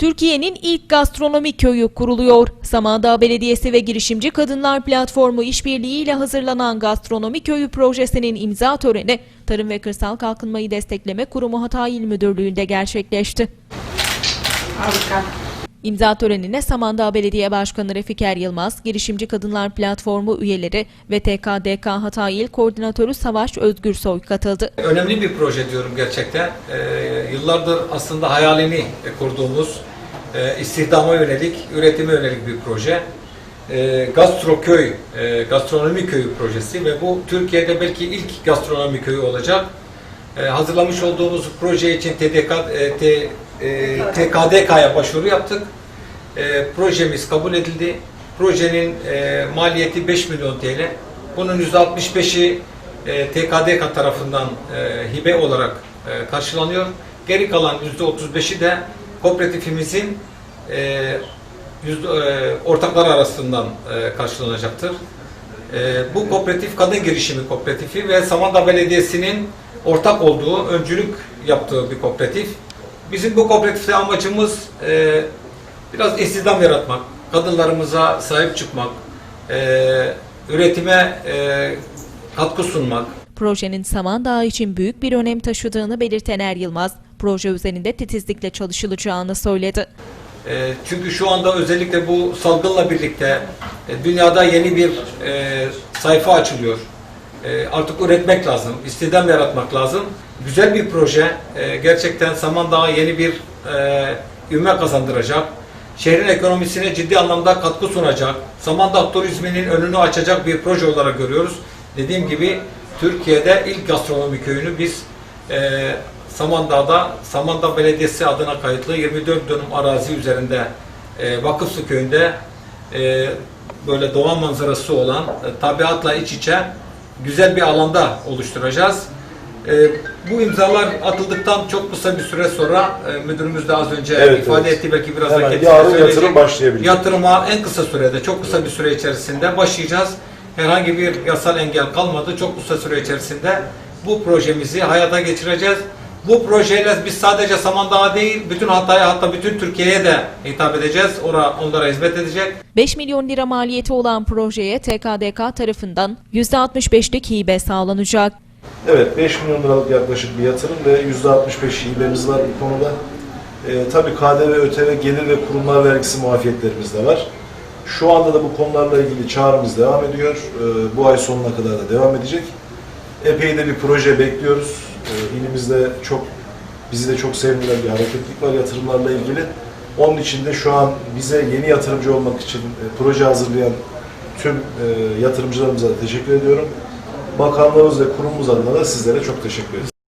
Türkiye'nin ilk gastronomi köyü kuruluyor. Samandağ Belediyesi ve Girişimci Kadınlar Platformu işbirliğiyle hazırlanan gastronomi köyü projesinin imza töreni Tarım ve Kırsal Kalkınmayı Destekleme Kurumu Hatay İl Müdürlüğü'nde gerçekleşti. Harika. İmza törenine Samandağ Belediye Başkanı Refiker Yılmaz, Girişimci Kadınlar Platformu üyeleri ve TKDK Hatay İl Koordinatörü Savaş Özgürsoy katıldı. Önemli bir proje diyorum gerçekten. Ee, yıllardır aslında hayalini kurduğumuz e, istihdama yönelik, üretime yönelik bir proje. E, Gastroköy, e, gastronomi köyü projesi ve bu Türkiye'de belki ilk gastronomi köyü olacak. E, hazırlamış olduğumuz proje için TDK, e, T, e, TKDK'ya başvuru yaptık. E, projemiz kabul edildi. Projenin e, maliyeti 5 milyon TL. Bunun %65'i e, TKDK tarafından e, hibe olarak e, karşılanıyor. Geri kalan %35'i de kooperatifimizin e, yüzde, e, ortakları arasından e, karşılanacaktır. E, bu kooperatif kadın girişimi kooperatifi ve Samandağ Belediyesi'nin ortak olduğu, öncülük yaptığı bir kooperatif. Bizim bu kooperatifte amacımız e, biraz istihdam yaratmak, kadınlarımıza sahip çıkmak, e, üretime e, katkı sunmak, Projenin Samandağ için büyük bir önem taşıdığını belirten Er Yılmaz, proje üzerinde titizlikle çalışılacağını söyledi. E, çünkü şu anda özellikle bu salgınla birlikte e, dünyada yeni bir e, sayfa açılıyor. E, artık üretmek lazım, istihdam yaratmak lazım. Güzel bir proje. E, gerçekten Samandağ'a yeni bir e, ivme kazandıracak. Şehrin ekonomisine ciddi anlamda katkı sunacak. Samandağ turizminin önünü açacak bir proje olarak görüyoruz. Dediğim gibi Türkiye'de ilk gastronomi köyünü biz e, Samandağ'da Samandağ Belediyesi adına kayıtlı 24 dönüm arazi üzerinde e, Vakıflı köyünde e, böyle doğa manzarası olan e, tabiatla iç içe güzel bir alanda oluşturacağız. E, bu imzalar atıldıktan çok kısa bir süre sonra e, müdürümüz de az önce Evet, ifade evet. etti belki biraz Hemen da kendisi yarın söyleyecek. yatırım başlayabilir. Yatırıma en kısa sürede, çok kısa bir süre içerisinde başlayacağız. Herhangi bir yasal engel kalmadı. Çok kısa süre içerisinde bu projemizi hayata geçireceğiz. Bu projeyle biz sadece Samandağ'a değil, bütün Hatay'a hatta bütün Türkiye'ye de hitap edeceğiz. Ora, onlara hizmet edecek. 5 milyon lira maliyeti olan projeye TKDK tarafından %65'lik hibe sağlanacak. Evet 5 milyon liralık yaklaşık bir yatırım ve %65 hibemiz var bu konuda. Ee, tabii KDV, ÖTV, gelir ve kurumlar vergisi muafiyetlerimiz de var. Şu anda da bu konularla ilgili çağrımız devam ediyor. Ee, bu ay sonuna kadar da devam edecek. Epey de bir proje bekliyoruz. Ee, ilimizde çok bizi de çok sevindiren bir hareketlik var yatırımlarla ilgili. Onun için de şu an bize yeni yatırımcı olmak için e, proje hazırlayan tüm e, yatırımcılarımıza teşekkür ediyorum. Bakanlığımız ve kurumumuz adına da sizlere çok teşekkür ederiz.